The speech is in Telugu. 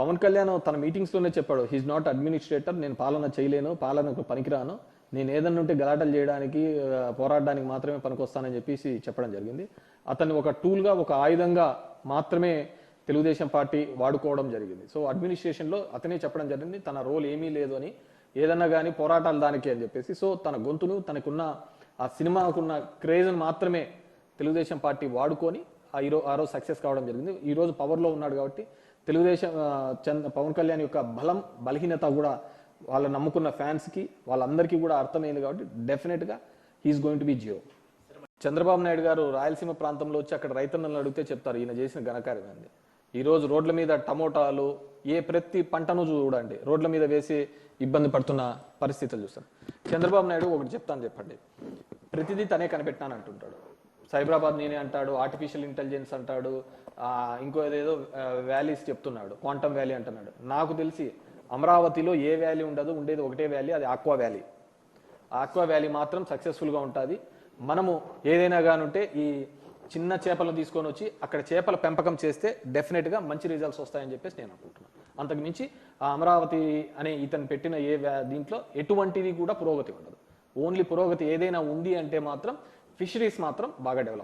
పవన్ కళ్యాణ్ తన మీటింగ్స్లోనే చెప్పాడు హీజ్ నాట్ అడ్మినిస్ట్రేటర్ నేను పాలన చేయలేను పాలనకు పనికిరాను. నేను ఏదన్నా ఉంటే గలాటలు చేయడానికి పోరాడడానికి మాత్రమే పనికొస్తానని చెప్పేసి చెప్పడం జరిగింది. అతన్ని ఒక టూల్గా ఒక ఆయుధంగా మాత్రమే తెలుగుదేశం పార్టీ వాడుకోవడం జరిగింది. సో అడ్మినిస్ట్రేషన్లో అతనే చెప్పడం జరిగింది తన రోల్ ఏమీ లేదు అని. ఏదన్నా కానీ పోరాటాలు దానికి అని చెప్పేసి సో తన గొంతును తనకున్న ఆ సినిమాకున్న క్రేజ్ను మాత్రమే తెలుగుదేశం పార్టీ వాడుకొని ఆ ఈరో ఆ రోజు సక్సెస్ కావడం జరిగింది. ఈరోజు పవర్లో ఉన్నాడు కాబట్టి తెలుగుదేశం చంద్ర చంద్ పవన్ కళ్యాణ్ యొక్క బలం బలహీనత కూడా వాళ్ళు నమ్ముకున్న ఫ్యాన్స్కి వాళ్ళందరికీ కూడా అర్థమైంది కాబట్టి డెఫినెట్గా he is going to be zero Chandrababu Naidu గారు రాయలసీమ ప్రాంతంలో వచ్చి అక్కడ రైతన్నలను అడిగితే చెప్తారు ఈయన చేసిన ఘనకార్యం అండి ఈ రోజు రోడ్ల మీద టమోటాలు ఏ ప్రతి పంటను చూడండి రోడ్ల మీద వేసి ఇబ్బంది పడుతున్న పరిస్థితులు చూస్తారు. చంద్రబాబు నాయుడు ఒకటి చెప్తాను చెప్పండి. ప్రతిదీ తనే కనిపెట్టాను అంటుంటాడు సైబరాబాద్ నేనే అంటాడు ఆర్టిఫిషియల్ ఇంటెలిజెన్స్ అంటాడు ఇంకో ఏదేదో వ్యాలీస్ చెప్తున్నాడు క్వాంటమ్ వ్యాలీ అంటున్నాడు. నాకు తెలిసి అమరావతిలో ఏ వ్యాలీ ఉండదు ఉండేది ఒకటే వ్యాలీ అది ఆక్వా వ్యాలీ ఆక్వా వ్యాలీ మాత్రం సక్సెస్ఫుల్గా ఉంటుంది. మనము ఏదైనా కానుంటే ఈ చిన్న చేపలను తీసుకొని వచ్చి అక్కడ చేపల పెంపకం చేస్తే డెఫినెట్గా మంచి రిజల్ట్స్ వస్తాయని చెప్పేసి నేను అనుకుంటున్నాను. అంతకు మించి ఆ అమరావతి అనే ఇతను పెట్టిన ఏ దీంట్లో ఎటువంటిది కూడా పురోగతి ఉండదు. ఓన్లీ పురోగతి ఏదైనా ఉంది అంటే మాత్రం ఫిషరీస్ మాత్రం బాగా డెవలప్